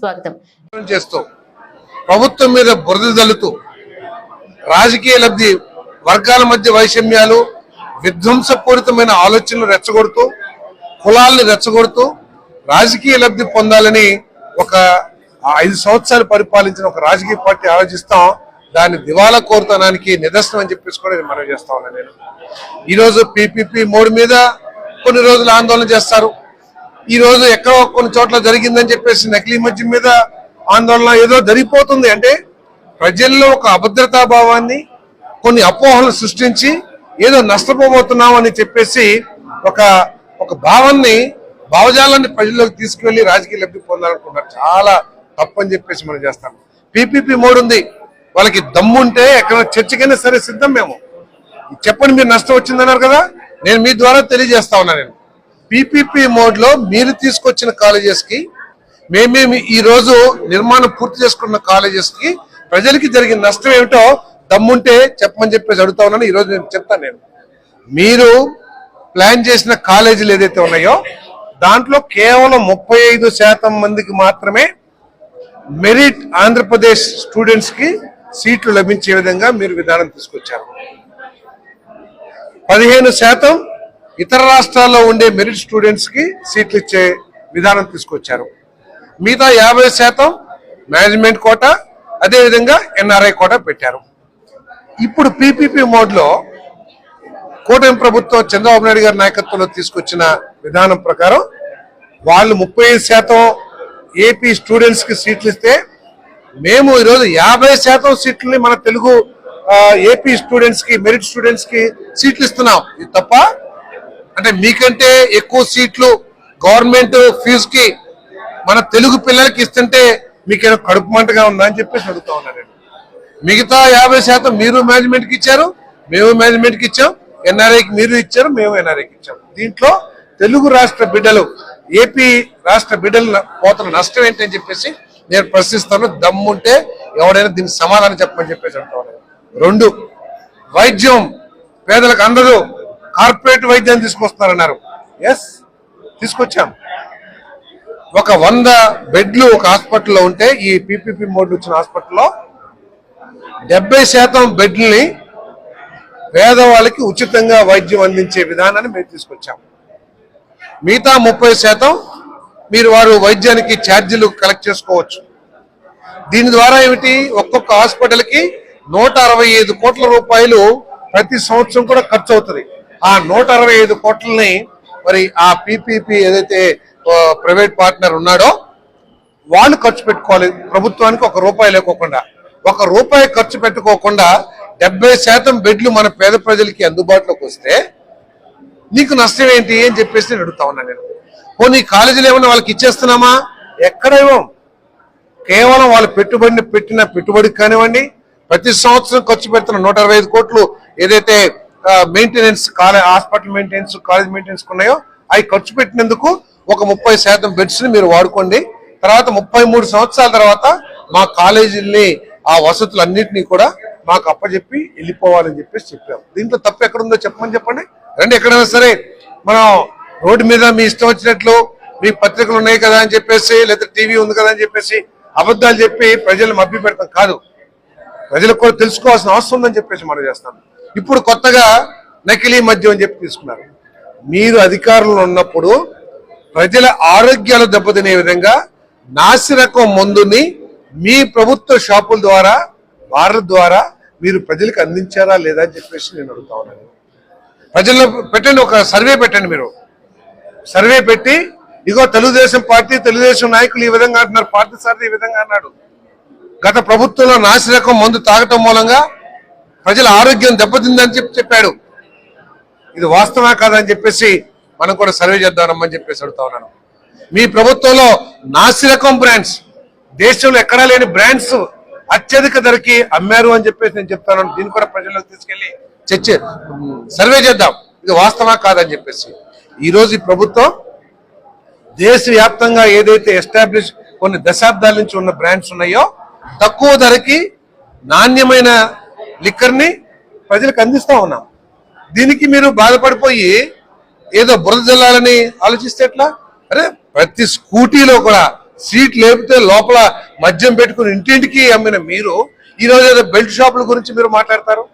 స్వాగతం చేస్తూ ప్రభుత్వం మీద బురద జల్లుతూ రాజకీయ లబ్ధి వర్గాల మధ్య వైషమ్యాలు విధ్వంసపూరితమైన ఆలోచనలు రెచ్చగొడుతూ కులాలను రెచ్చగొడుతూ రాజకీయ లబ్ధి పొందాలని ఒక ఐదు సంవత్సరాలు పరిపాలించిన ఒక రాజకీయ పార్టీ ఆలోచిస్తాం. దాన్ని దివాలా కోరుతానానికి నిదర్శనం అని చెప్పేసి కూడా నేను మనవి చేస్తా ఉన్నాను నేను. ఈరోజు పీపీపీ పిపిపి మీద కొన్ని రోజులు ఆందోళన చేస్తారు. ఈ రోజు ఎక్కడో కొన్ని చోట్ల జరిగిందని చెప్పేసి నకిలీ మద్యం మీద ఆందోళన ఏదో జరిగిపోతుంది. అంటే ప్రజల్లో ఒక అభద్రతా భావాన్ని కొన్ని అపోహలు సృష్టించి ఏదో నష్టపోబోతున్నాం అని చెప్పేసి ఒక ఒక భావాన్ని భావజాలాన్ని ప్రజల్లోకి తీసుకువెళ్ళి రాజకీయ లబ్ధి పొందాలనుకుంటారు చాలా తప్పని చెప్పేసి మనం చేస్తాం. పీపీపీ మోడ్ ఉంది. వాళ్ళకి దమ్ముంటే ఎక్కడ చర్చకైనా సరే సిద్ధం మేము. చెప్పండి మీరు నష్టం వచ్చిందన్నారు కదా నేను మీ ద్వారా తెలియజేస్తా ఉన్నా నేను. పీపీపీ మోడ్లో మీరు తీసుకొచ్చిన కాలేజెస్కి మేమేమి ఈ రోజు నిర్మాణం పూర్తి చేసుకున్న కాలేజెస్కి ప్రజలకి జరిగిన నష్టం ఏమిటో దమ్ముంటే చెప్పమని చెప్పేసి అడుగుతా ఉన్నాను. ఈ రోజు నేను చెప్తాను నేను. మీరు ప్లాన్ చేసిన కాలేజీలు ఏదైతే ఉన్నాయో దాంట్లో కేవలం ముప్పై ఐదు శాతం మందికి మాత్రమే మెరిట్ ఆంధ్రప్రదేశ్ స్టూడెంట్స్కి సీట్లు లభించే విధంగా మీరు విధానం తీసుకొచ్చారు. పదిహేను శాతం ఇతర రాష్ట్రాల్లో ఉండే మెరిట్ స్టూడెంట్స్కి సీట్లు ఇచ్చే విధానం తీసుకొచ్చారు. మిగతా యాభై శాతం మేనేజ్మెంట్ కోట అదేవిధంగా ఎన్ఆర్ఐ కోట పెట్టారు. ఇప్పుడు పీపీపీ మోడ్లో కూటమి ప్రభుత్వం చంద్రబాబు నాయుడు గారి నాయకత్వంలో తీసుకొచ్చిన విధానం ప్రకారం వాళ్ళు ముప్పై శాతం ఏపీ స్టూడెంట్స్కి సీట్లు ఇస్తే మేము ఈరోజు యాభై శాతం సీట్లని మన తెలుగు ఏపీ స్టూడెంట్స్కి మెరిట్ స్టూడెంట్స్కి సీట్లు ఇస్తున్నాం. ఇది తప్ప అంటే మీకంటే ఎక్కువ సీట్లు గవర్నమెంట్ ఫీజు కి మన తెలుగు పిల్లలకి ఇస్తుంటే మీకేదో కడుపు మంటగా ఉందా అని చెప్పేసి అడుగుతా ఉన్నాను మిగతా యాభై శాతం మీరు మేనేజ్మెంట్కి ఇచ్చారు మేము మేనేజ్మెంట్కి ఇచ్చాం ఎన్ఆర్ఐకి మీరు ఇచ్చారు మేము ఎన్ఆర్ఐకి ఇచ్చాం. దీంట్లో తెలుగు రాష్ట్ర బిడ్డలు ఏపీ రాష్ట్ర బిడ్డలు పోతున్న నష్టం ఏంటని చెప్పేసి నేను ప్రశ్నిస్తాను. దమ్ముంటే ఎవడైనా దీనికి సమాధానం చెప్పమని చెప్పేసి అంటాను రెండు వైద్యం పేదలకు అందరూ కార్పొరేట్ వైద్యాన్ని తీసుకొస్తున్నారన్నారు. ఎస్ తీసుకొచ్చాం. ఒక వంద బెడ్లు ఒక హాస్పిటల్లో ఉంటే ఈ పీపీపీ మోడ్ వచ్చిన హాస్పిటల్లో డెబ్బై శాతం బెడ్లని పేదవాళ్ళకి ఉచితంగా వైద్యం అందించే విధానాన్ని మేము తీసుకొచ్చాం. మిగతా ముప్పై శాతం మీరు వారు వైద్యానికి ఛార్జీలు కలెక్ట్ చేసుకోవచ్చు. దీని ద్వారా ఏమిటి? ఒక్కొక్క హాస్పిటల్కి నూట అరవై ఐదు కోట్ల రూపాయలు ప్రతి సంవత్సరం కూడా ఖర్చు అవుతుంది ఆ నూట అరవై ఐదు కోట్లని మరి ఆ పీపీపీ ఏదైతే ప్రైవేట్ పార్ట్నర్ ఉన్నాడో వాళ్ళు ఖర్చు పెట్టుకోవాలి. ప్రభుత్వానికి ఒక రూపాయి లేకోకుండా. ఒక రూపాయి ఖర్చు పెట్టుకోకుండా డెబ్బై శాతం బెడ్లు మన పేద ప్రజలకి అందుబాటులోకి వస్తే నీకు నష్టం ఏంటి అని చెప్పేసి నేను అడుగుతా ఉన్నా నేను. పోనీ కాలేజీలు ఏమన్నా వాళ్ళకి ఇచ్చేస్తున్నామా? ఎక్కడ ఇవ్వం. కేవలం వాళ్ళు పెట్టుబడిని పెట్టిన పెట్టుబడికి కానివ్వండి ప్రతి సంవత్సరం ఖర్చు పెడుతున్న నూట అరవై ఐదు కోట్లు ఏదైతే maintenance college hospital maintenance college maintenance ఉన్నాయో అవి ఖర్చు పెట్టినందుకు ఒక ముప్పై శాతం బెడ్స్ని మీరు వాడుకోండి. తర్వాత ముప్పై మూడు సంవత్సరాల తర్వాత మా కాలేజీల్ని ఆ వసతులన్నింటినీ కూడా మాకు అప్పచెప్పి వెళ్ళిపోవాలని చెప్పేసి చెప్పాం. దీంట్లో తప్పు ఎక్కడుందో చెప్పమని చెప్పండి? రండి ఎక్కడైనా సరే. మనం రోడ్డు మీద మీ ఇష్టం వచ్చినట్లు మీ పత్రికలు ఉన్నాయి కదా అని చెప్పేసి లేదా టీవీ ఉంది కదా అని చెప్పేసి అబద్ధాలు చెప్పి ప్రజలు మభ్య పెడతాం కాదు. ప్రజలకు కూడా తెలుసుకోవాల్సిన అవసరం ఉందని చెప్పేసి మనం చేస్తాం. ఇప్పుడు కొత్తగా నకిలీ మద్యం అని చెప్పి తీసుకున్నారు. మీరు అధికారంలో ఉన్నప్పుడు ప్రజల ఆరోగ్యాలు దెబ్బతినే విధంగా నాసిరకం మందుని మీ ప్రభుత్వ షాపుల ద్వారా వారి ద్వారా మీరు ప్రజలకు అందించారా లేదా అని చెప్పేసి నేను అడుగుతా ఉన్నాను. ప్రజల్లో పెట్టండి ఒక సర్వే పెట్టండి మీరు. సర్వే పెట్టి ఇగో తెలుగుదేశం పార్టీ తెలుగుదేశం నాయకులు ఈ విధంగా అంటున్నారు పార్టీ సార్ ఈ విధంగా అన్నాడు. గత ప్రభుత్వంలో నాసిరకం మందు తాగటం మూలంగా ప్రజల ఆరోగ్యం దెబ్బతిందని చెప్పి చెప్పాడు. ఇది వాస్తవా కాదని చెప్పేసి మనం కూడా సర్వే చేద్దామని చెప్పేసి అడుగుతా ఉన్నాను. మీ ప్రభుత్వంలో నాసిరకం బ్రాండ్స్ దేశంలో ఎక్కడా లేని బ్రాండ్స్ అత్యధిక ధరకి అమ్మారు అని చెప్పేసి నేను చెప్తాను దీన్ని కూడా ప్రజల్లోకి తీసుకెళ్ళి చర్చ సర్వే చేద్దాం. ఇది వాస్తవా కాదని చెప్పేసి. ఈరోజు ఈ ప్రభుత్వం దేశవ్యాప్తంగా ఏదైతే ఎస్టాబ్లిష్ కొన్ని దశాబ్దాల నుంచి ఉన్న బ్రాండ్స్ ఉన్నాయో తక్కువ ధరకి నాణ్యమైన లిక్కర్ని ప్రజలకు అందిస్తూ ఉన్నాం. దీనికి మీరు బాధపడిపోయి ఏదో బురద జల్లాలని ఆలోచిస్తే ఎట్లా? అరే ప్రతి స్కూటీలో కూడా సీట్ లేపితే లోపల మద్యం పెట్టుకుని ఇంటింటికి అమ్మిన మీరు ఈరోజు ఏదో బెల్ట్ షాపుల గురించి మీరు మాట్లాడతారు?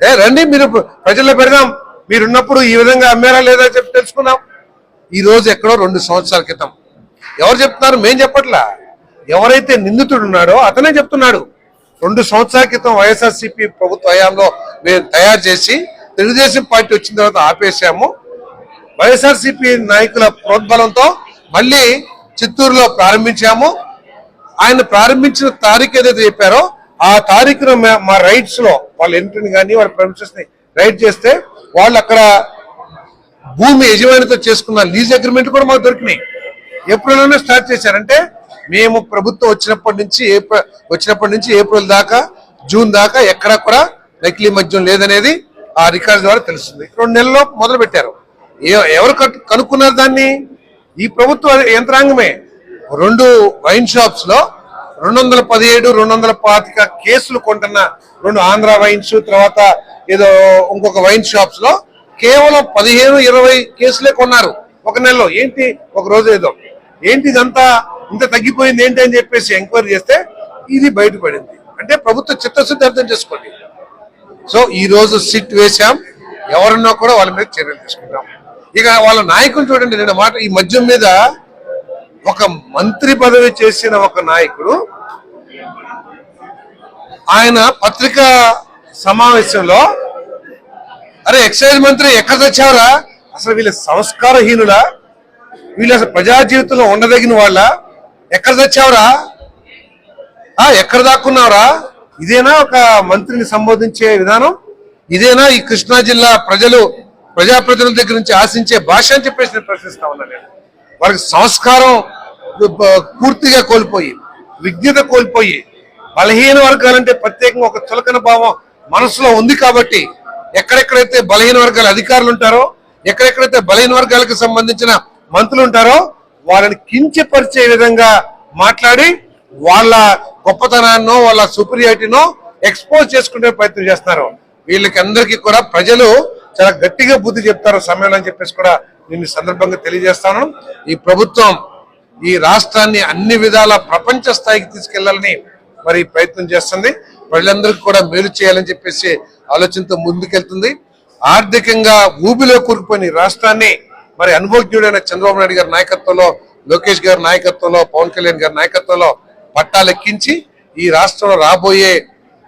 ఏ రండి మీరు ప్రజల్లో పెడదాం. మీరున్నప్పుడు ఈ విధంగా అమ్మారా లేదా చెప్పి తెలుసుకున్నాం ఈరోజు ఎక్కడో రెండు సంవత్సరాల క్రితం. ఎవరు చెప్తున్నారు? మేం చెప్పట్లా. ఎవరైతే నిందితుడు ఉన్నాడో అతనే చెప్తున్నాడు. రెండు సంవత్సరాల క్రితం వైఎస్ఆర్సీపీ ప్రభుత్వ హయాంలో మేము తయారు చేసి తెలుగుదేశం పార్టీ వచ్చిన తర్వాత ఆపేశాము. వైఎస్ఆర్సీపీ నాయకుల ప్రోద్బలంతో మళ్ళీ చిత్తూరులో ప్రారంభించాము. ఆయన ప్రారంభించిన తారీఖు ఏదైతే చెప్పారో ఆ తారీఖును మా- మా రైట్స్లో వాళ్ళ ఎంట్రీని కానీ వాళ్ళ ప్రమిసెస్ని రైట్ చేస్తే వాళ్ళు అక్కడ భూమి యజమానితో చేసుకున్న లీజ్ అగ్రిమెంట్ కూడా మాకు దొరికినాయి. ఎప్పుడైనా స్టార్ట్ చేశారంటే మేము ప్రభుత్వం వచ్చినప్పటి నుంచి ఏప్రిల్ వచ్చినప్పటి నుంచి ఏప్రిల్ దాకా జూన్ దాకా ఎక్కడా కూడా నకిలీ మద్యం లేదనేది ఆ రికార్డు ద్వారా తెలుస్తుంది. రెండు నెలల్లో మొదలు పెట్టారు ఎవరు కట్- కనుక్కున్నారు దాన్ని? ఈ ప్రభుత్వ యంత్రాంగమే. రెండు వైన్ షాప్స్లో రెండు వందల పదిహేడు రెండు వందల పాతిక కేసులు కొంటున్న రెండు ఆంధ్ర వైన్స్ తర్వాత ఏదో ఇంకొక వైన్ షాప్స్లో కేవలం పదిహేను ఇరవై కేసులే కొన్నారు. ఒక నెలలో. ఏంటి? ఒక రోజు ఏదో. ఏంటి ఇదంతా? ఇంత తగ్గిపోయింది ఏంటి అని చెప్పేసి ఎంక్వైరీ చేస్తే ఇది బయటపడింది. అంటే ప్రభుత్వ చిత్తశుద్ధి అర్థం చేసుకోండి. సో ఈ రోజు సిట్ వేశాం. ఎవరన్నా కూడా వాళ్ళ మీద చర్యలు తీసుకుంటాం. ఇక వాళ్ళ నాయకులు చూడండి నేను మాట ఈ మద్యం మీద ఒక మంత్రి పదవి చేసిన ఒక నాయకుడు ఆయన పత్రికా సమావేశంలో అరే ఎక్సైజ్ మంత్రి ఎక్కడ తెచ్చారా అసలు వీళ్ళ సంస్కారహీనులా? వీళ్ళు అసలు ప్రజా జీవితంలో ఉండదగిన వాళ్ళ? ఎక్కడ తెచ్చావురా? ఆ ఎక్కడ దాక్కున్నావురా? ఇదేనా ఒక మంత్రిని సంబోధించే విధానం? ఇదేనా ఈ కృష్ణా జిల్లా ప్రజలు ప్రజాప్రతినిధుల దగ్గర నుంచి ఆశించే భాష అని చెప్పేసి నేను ప్రశ్నిస్తా ఉన్నా నేను. వారికి సంస్కారం పూర్తిగా కోల్పోయి విజ్ఞత కోల్పోయి బలహీన వర్గాలంటే ప్రత్యేకంగా ఒక చులకన భావం మనసులో ఉంది కాబట్టి ఎక్కడెక్కడైతే బలహీన వర్గాల అధికారులు ఉంటారో ఎక్కడెక్కడైతే బలహీన వర్గాలకు సంబంధించిన మంత్రులు ఉంటారో వాళ్ళని కించపరిచే విధంగా మాట్లాడి వాళ్ళ గొప్పతనాన్నో వాళ్ళ సుపీరియారిటీనో ఎక్స్పోజ్ చేసుకునే ప్రయత్నం చేస్తున్నారు. వీళ్ళకి అందరికీ కూడా ప్రజలు చాలా గట్టిగా బుద్ధి చెప్తారు సమయంలో అని చెప్పేసి కూడా నేను సందర్భంగా తెలియజేస్తాను. ఈ ప్రభుత్వం ఈ రాష్ట్రాన్ని అన్ని విధాల ప్రపంచ స్థాయికి తీసుకెళ్ళాలని మరి ప్రయత్నం చేస్తుంది. ప్రజలందరికీ కూడా మేలు చేయాలని చెప్పేసి ఆలోచనతో ముందుకెళ్తుంది. ఆర్థికంగా ఊబిలో కూరుకుపోయిన రాష్ట్రాన్ని మరి అనుభవజ్ఞుడైన చంద్రబాబు నాయుడు గారి నాయకత్వంలో లోకేష్ గారి నాయకత్వంలో పవన్ కళ్యాణ్ గారి నాయకత్వంలో పట్టాలెక్కించి ఈ రాష్ట్రంలో రాబోయే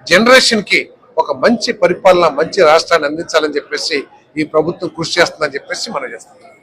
జనరేషన్కి ఒక మంచి పరిపాలన మంచి రాష్ట్రాన్ని అందించాలని చెప్పేసి ఈ ప్రభుత్వం కృషి చేస్తుందని చెప్పేసి మనం చేస్తున్నాం.